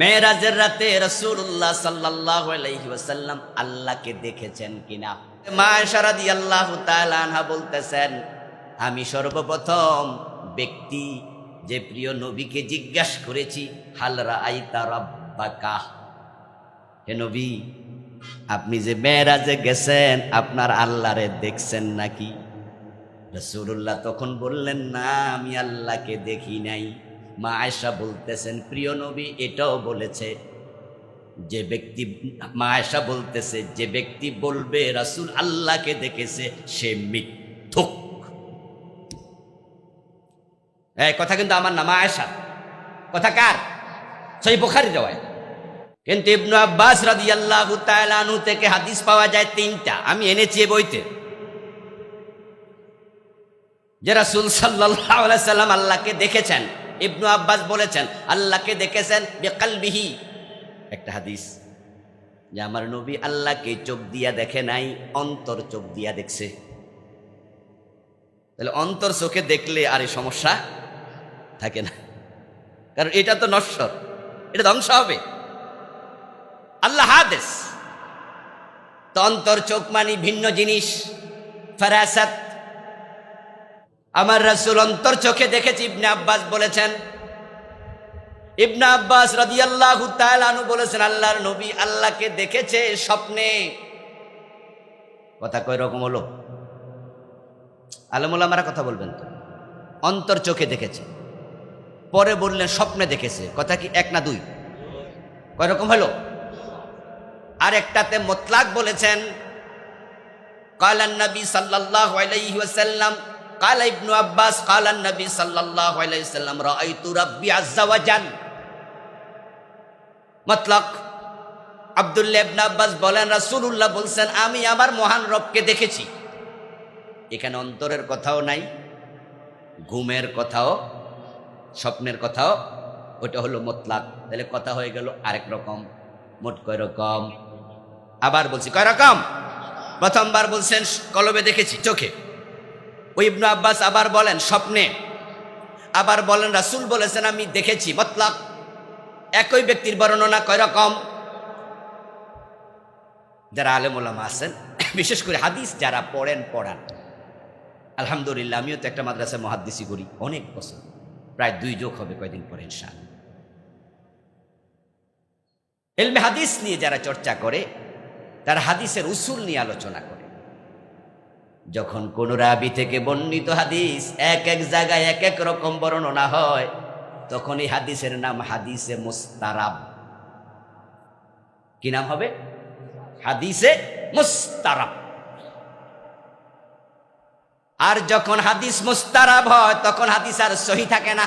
মেয়েরাজের রাতে রসুল্লাহ সাল্লাহ আলাইহি ওয়াসাল্লাম আল্লাহকে দেখেছেন কিনা? মা সারাদি আল্লাহ আনহা বলতেছেন, আমি সর্বপ্রথম ব্যক্তি যে প্রিয় নবীকে জিজ্ঞাসা করেছি হালরা আইতা রব্বাকা? হে নবী, আপনি যে মেয়েরাজে গেছেন, আপনার আল্লাহরে দেখছেন নাকি? রসুল্লাহ তখন বললেন, না, আমি আল্লাহকে দেখি নাই। মা আয়সা বলতেছেন, প্রিয় নবী, এটাও বলেছে যে ব্যক্তি, মা আয়সা বলতেছে, যে ব্যক্তি বলবে, রাসূল আল্লাহকে দেখেছে, সে মিথ্যুক। এই কথা কিন্তু আমার নাম আয়সা কথা কার? সেই বোখারি দেওয়ায় কিন্তু ইবনু আব্বাস রাদিয়াল্লাহু তাআলা আনহু থেকে হাদিস পাওয়া যায় তিনটা। আমি এনেছি বইতে। যে রাসূল আলাইহি সাল্লাম আল্লাহকে দেখেছেন। ইবনু আব্বাস বলেছেন, আল্লাহকে দেখেছেন বিকালবিহি। একটা হাদিস, যে আমার নবী আল্লাহকে চোখ দিয়া দেখে নাই, অন্তর চোখ দিয়া দেখছে। তাহলে অন্তর চোখে দেখলে আর এই সমস্যা থাকে না। কারণ এটা তো নশ্বর, এটা ধ্বংস হবে। আল্লাহ হাদেস। তো অন্তর চোখ মানি ভিন্ন জিনিস, ফেরাসাত আমার রাসূল অন্তর চোখে দেখেছি, ইবনে আব্বাস বলেছেন। ইবনা আব্বাস রাদিয়াল্লাহু তাআলা আনহু বলেছেন, আল্লাহর নবী আল্লাহকে দেখেছে স্বপ্নে। কথা কয় রকম হলো। আলমুল আমরা কথা বলবেন তো। অন্তর চোখে দেখেছে। পরে বললেন স্বপ্নে দেখেছে। কথা কি এক না দুই? কয় রকম হলো? আর একটাতে মোতলাক বলেছেন, কালান নবী সাল্লাল্লাহু আলাইহি قال ابن عباس قال النبي صلى الله عليه وسلم رأيت ربي عز وجل মতলক আব্দুল্লাহ ইবনে আব্বাস বলেন রাসূলুল্লাহ বলছেন আমি আমার মহান রবকে দেখেছি এখানে অন্তরের কথাও নাই ঘুমের কথাও স্বপ্নের কথাও ওটা হলো মতলাক তাহলে কথা হয়ে গেল আরেক রকম মোট কয় রকম আবার বলছি কয় রকম প্রথমবার বলছেন কলবে দেখেছি চোখে ওই ইবনু আব্বাস আবার বলেন, স্বপ্নে। আবার বলেন, রাসুল বলেছেন, আমি দেখেছি মতলাক একই ব্যক্তির বর্ণনা কয় রকম যারা আলেমুলামা আছেন, বিশেষ করে হাদিস যারা পড়েন, পড়ান। আলহামদুলিল্লাহ, আমিও তো একটা মাদ্রাসায় মহাদ্দিসি করি, অনেক বছর। প্রায় দুই যোগ হবে কয়দিন পরে ইনশাল এলমে হাদিস নিয়ে যারা চর্চা করে, তারা হাদিসের উসুল নিয়ে আলোচনা করে। যখন কোন রাবি থেকে বর্ণিত হাদিস এক এক জায়গায় এক এক রকম বর্ণনা হয় তখন এই হাদিসের নাম হাদিসে মুস্তারাব। কি নাম হবে? হাদিসে মুস্তারাব। আর যখন হাদিস মুস্তারাব হয়, তখন হাদিস আর সহি থাকে না।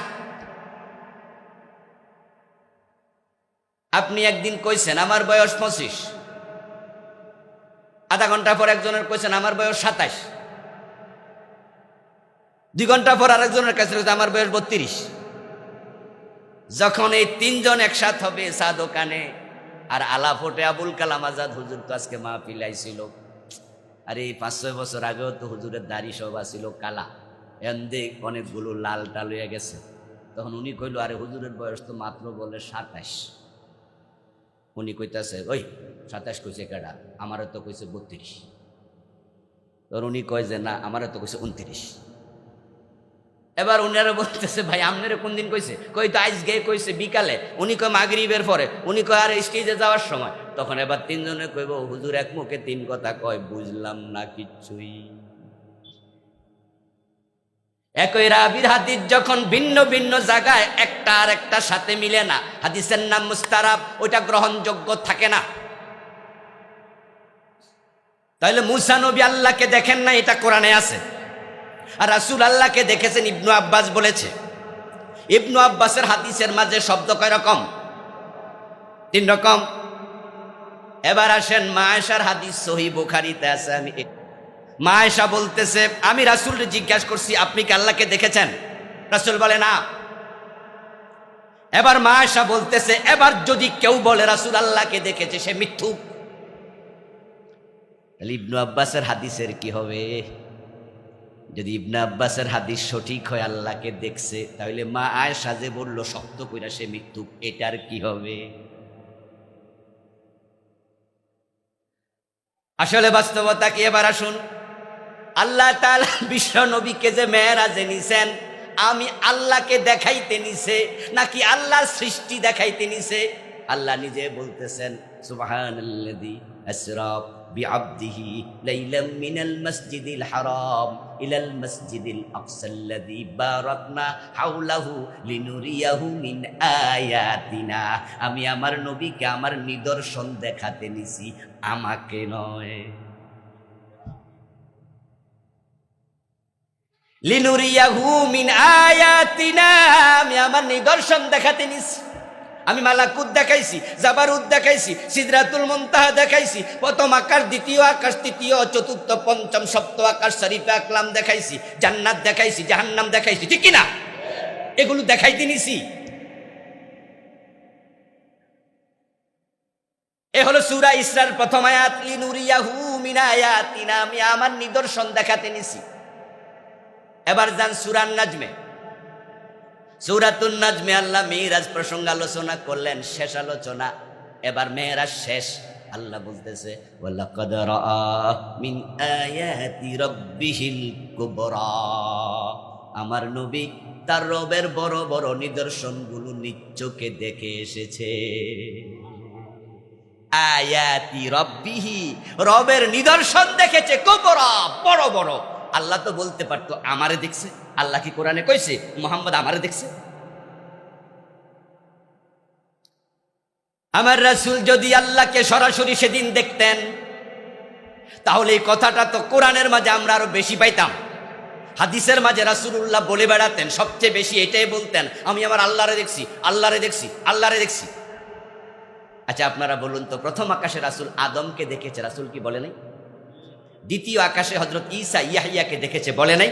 আপনি একদিন কইছেন, আমার বয়স পঁচিশ। আধা ঘণ্টা পর একজনের কইছেন, আমার বয়স সাতাশ দুই ঘণ্টা পর আরেকজনের কাছে আমার বয়স বত্রিশ। যখন এই তিনজন একসাথ হবে চা দোকানে আর আলা ফোটে আবুল কালাম আজাদ হুজুর তো আজকে মা পিলাইছিল আর, এই পাঁচ ছয় বছর আগেও তো হুজুরের দাড়ি সব ছিল কালা। এন্দে অনেকগুলো লাল টাল হয়ে গেছে। তখন উনি কইল, আরে, হুজুরের বয়স তো মাত্র বলে সাতাশ উনি কইতাছে, ওই সাতাশ কইছে কেডা? আমারও তো কইছে বত্রিশ। তখন উনি কয় যে, না, আমারও তো কইছে উনত্রিশ এবার উনারা বলতেছে, ভাই আপনারা কোন দিন কইছে? কই, তো আইস গে কইছে বিকালে। উনি কয়, মাগরিবের পরে। উনি কয়, আর স্টেজে যাওয়ার সময়। তখন এবার তিনজনে কইব, হুজুর, এক মুখে তিন কথা কয়, বুঝলাম না কিচ্ছুই একই রাবির হাদিস যখন ভিন্ন ভিন্ন জায়গায় একটা আর একটা সাথে মিলে না, হাদিসের নাম মুস্তারাব ওটা গ্রহণযোগ্য থাকে না। তাইলে মুসা নবী আল্লাহকে দেখেন না এটা কোরআনে আছে। আর রাসূল আল্লাহকে দেখেছেন, ইবনু আব্বাস বলেছে। ইবনু আব্বাসের হাদিসের মাঝে শব্দ কয় রকম? তিন রকম। এবার আসেন, মায়েশার হাদিস সহি বুখারিতে আছে, আমি মা আয়েশা বলতেছে, আমি রাসুল জিজ্ঞাসা করছি, আপনি কি আল্লাহকে দেখেছেন? রাসুল বলে, না। এবার মায়েশা বলতেছে, এবার যদি কেউ বলে রাসুল আল্লাহকে দেখেছে, সে মিথ্যু তাহলে ইবনু আব্বাসের হাদিসের কি হবে? যদি ইবনা আব্বাসের হাদিস সঠিক হয়, আল্লাহকে দেখছে, তাহলে মা আয় সাজে বলল, শক্ত কইরা সে মৃত্যু এটার কি হবে? আসলে বাস্তবতা কি? এবার আসুন। আল্লাহ তাআলা বিশ্ব নবীকে যে মেয়েরাজে নিছেন, আমি আল্লাহকে দেখাইতে নিছে, নাকি আল্লাহর সৃষ্টি দেখাইতে নিছে? আল্লাহ নিজে বলতেছেন, সুবহানাল্লাযী আসরা বিআবদিহি লাইলাম মিনাল মাসজিদিল হারাম ইলাল মাসজিদিল আকসাল্লাযী বারাকনা হাওলাহু লিনুরিয়াহু মিন আয়াতিনা। আমি আমার নবীকে আমার নিদর্শন দেখাতে নিছি, আমাকে নয়। লিনুরিয়াহু মিন আয়াতিনা, আমি আমার নিদর্শন দেখাতে নিছি। আমি মালাকুদ দেখাইছি জাবারুদ দেখাইছি, সিদরাতুল মুনতাহা দেখাইছি, প্রথম আকাশ, দ্বিতীয় আকাশ, তৃতীয়, চতুর্থ, পঞ্চম, সপ্ত আকাশ, শরীফে আকলাম দেখাইছি, জান্নাত দেখাইছি, জাহান্নাম দেখাইছি, ঠিক কিনা? এগুলো দেখাইতে নিছি এ হলো সুরা ইসরার প্রথম আয়াত, লিনুরিয়াহু মিন আয়াতিনা, আমি আমার নিদর্শন দেখাতে নিছি। এবার যান সুরান নাজমে। সুরাতুন নাজমে আল্লাহ মেয়েরাজ প্রসঙ্গ আলোচনা করলেন, শেষ আলোচনা। এবার মেয়েরাজ শেষ। আল্লাহ বলতেছে আমার নবী তার রবের বড় বড় নিদর্শনগুলো নিচ্চোকে দেখে এসেছে। আয়াতি রব্বিহি, রবের নিদর্শন দেখেছে কুবরা, বড় বড়। আল্লাহ তো বলতে পারতো, আমারে দেখছে। আল্লাহ কি কোরআনে কইছে? মোহাম্মদ আমারে দেখছে। আমার রাসূল যদি আল্লাহকে সরাসরি সেদিন দেখতেন, তাহলে এই কথাটা তো কোরআনের মাঝে আমরা আরও বেশি পাইতাম। হাদিসের মাঝে রাসূলুল্লাহ বলে বেড়াতেন, সবচেয়ে বেশি এটাই বলতেন, আমি আমার আল্লাহরে দেখছি আল্লাহরে দেখছি আল্লাহরে দেখছি। আচ্ছা আপনারা বলুন তো, প্রথম আকাশে রাসূল আদমকে দেখেছে, রাসূল কি বলে নাই? দ্বিতীয় আকাশে হজরত ঈসা ইয়াহিয়াকে দেখেছে বলে নাই।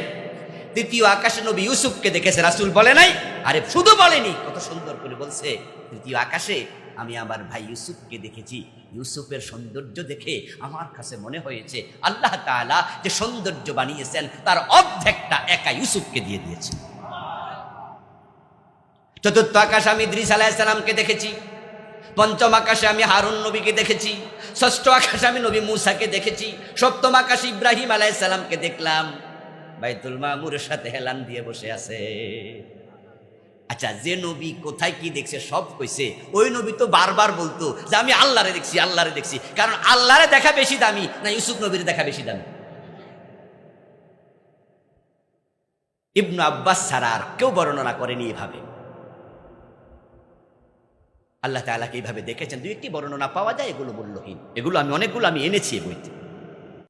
তৃতীয় আকাশে নবী ইউসুফকে দেখেছে রাসূল বলে নাই। আরে শুধু বলেনি, কত সুন্দর করে বলছে তৃতীয় আকাশে আমি আমার ভাই ইউসুফকে দেখেছি। ইউসুফের সৌন্দর্য দেখে আমার কাছে মনে হয়েছে, আল্লাহ তাআলা যে সৌন্দর্য বানিয়েছেন, তার অর্ধেকটা একা ইউসুফকে দিয়ে দিয়েছে। চতুর্থ আকাশে আমি ইদ্রিস আলাইসালামকে দেখেছি। পঞ্চম আকাশে আমি হারুন নবীকে দেখেছি, ষষ্ঠ আকাশে আমি নবী মুসাকে দেখেছি, সপ্তম আকাশে ইব্রাহিম আলাইসালামকে দেখলাম। বাইতুল মামুরের সাথে হেলান দিয়ে বসে আছে। আচ্ছা যে নবী কোথায় কি দেখছে সব কইছে, ওই নবী তো বারবার বলতো যে আমি আল্লাহরে দেখছি আল্লাহরে দেখছি। কারণ আল্লাহরে দেখা বেশি দামি না ইউসুফ নবীর দেখা বেশি দামি? ইবনু আব্বাস ছাড়া আর কেউ বর্ণনা করেনি এভাবে। আল্লাহ তালাকে এইভাবে দেখেছেন। দুই একটি বর্ণনা পাওয়া যায়, এগুলো মূল্যহীন। এগুলো আমি, অনেকগুলো আমি এনেছি বইতে।